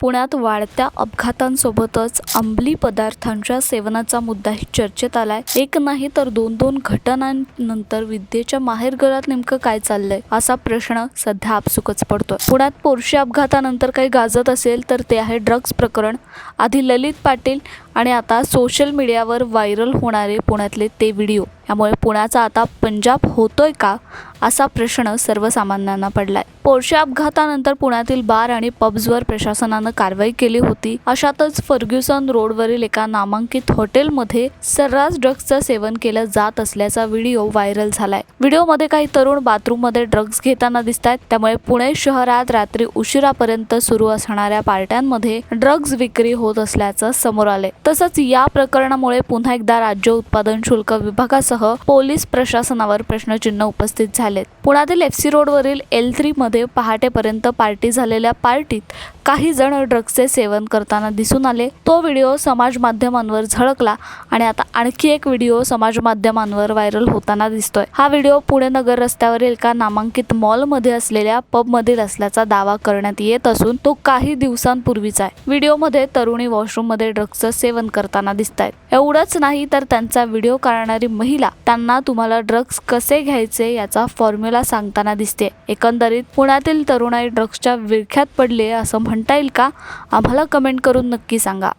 पुण्यात वाढत्या अपघातांसोबतच अंमली पदार्थांच्या सेवनाचा मुद्दाही चर्चेत आलाय. एक नाही तर दोन दोन घटनांनंतर विद्येच्या माहेरघरात नेमकं काय चाललंय असा प्रश्न सध्या आपसुकच पडतोय. पुण्यात पोरशी अपघातानंतर काही गाजत असेल तर ते आहे ड्रग्ज प्रकरण. आधी ललित पाटील आणि आता सोशल मीडियावर व्हायरल होणारे पुण्यातले ते व्हिडिओ. यामुळे पुण्याचा आता पंजाब होतोय का असा प्रश्न सर्वसामान्यांना पडलाय. पोर्शे अपघातानंतर पुण्यातील बार आणि पब्सवर प्रशासनानं कारवाई केली होती. अशातच फर्ग्युसन रोडवरील एका नामांकित हॉटेलमध्ये सर्रास ड्रग्जचं सेवन केलं जात असल्याचा व्हिडिओ व्हायरल झालाय. व्हिडिओमध्ये काही तरुण बाथरूममध्ये ड्रग्ज घेताना दिसत आहेत त्यामुळे पुणे शहरात रात्री उशिरापर्यंत सुरू असणाऱ्या पार्ट्यांमध्ये ड्रग्ज विक्री होत असल्याचं समोर आले तसंच या प्रकरणामुळे पुन्हा एकदा राज्य उत्पादन शुल्क विभागासह पोलीस प्रशासनावर प्रश्नचिन्ह उपस्थित झालेत. पुण्यातील एफ सी रोडवरील एल थ्री मध्ये पहाटेपर्यंत पार्टी झालेल्या पार्टीत काही जण ड्रग्सचे सेवन करताना दिसून आले. तो व्हिडिओ समाज माध्यमांवर झळकला आणि आता आणखी एक व्हिडिओ समाज माध्यमांवर व्हायरल होताना दिसतोय. हा व्हिडिओ पुणे नगर रस्त्यावरील एका नामांकित मॉलमध्ये असलेल्या पबमधील असल्याचा दावा करण्यात येत असून तो काही दिवसांपूर्वीचा आहे. व्हिडिओमध्ये तरुणी वॉशरूममध्ये ड्रग्सचं सेवन करताना दिसत आहेत एवढंच नाही तर त्यांचा व्हिडिओ काढणारी महिला त्यांना तुम्हाला ड्रग्ज कसे घ्यायचे याचा फॉर्म्युला सांगताना दिसते. एकंदरीत पुण्यातील तरुणाई ड्रग्जच्या विळख्यात पडले असं म्हणता येईल का? आम्हाला कमेंट करून नक्की सांगा.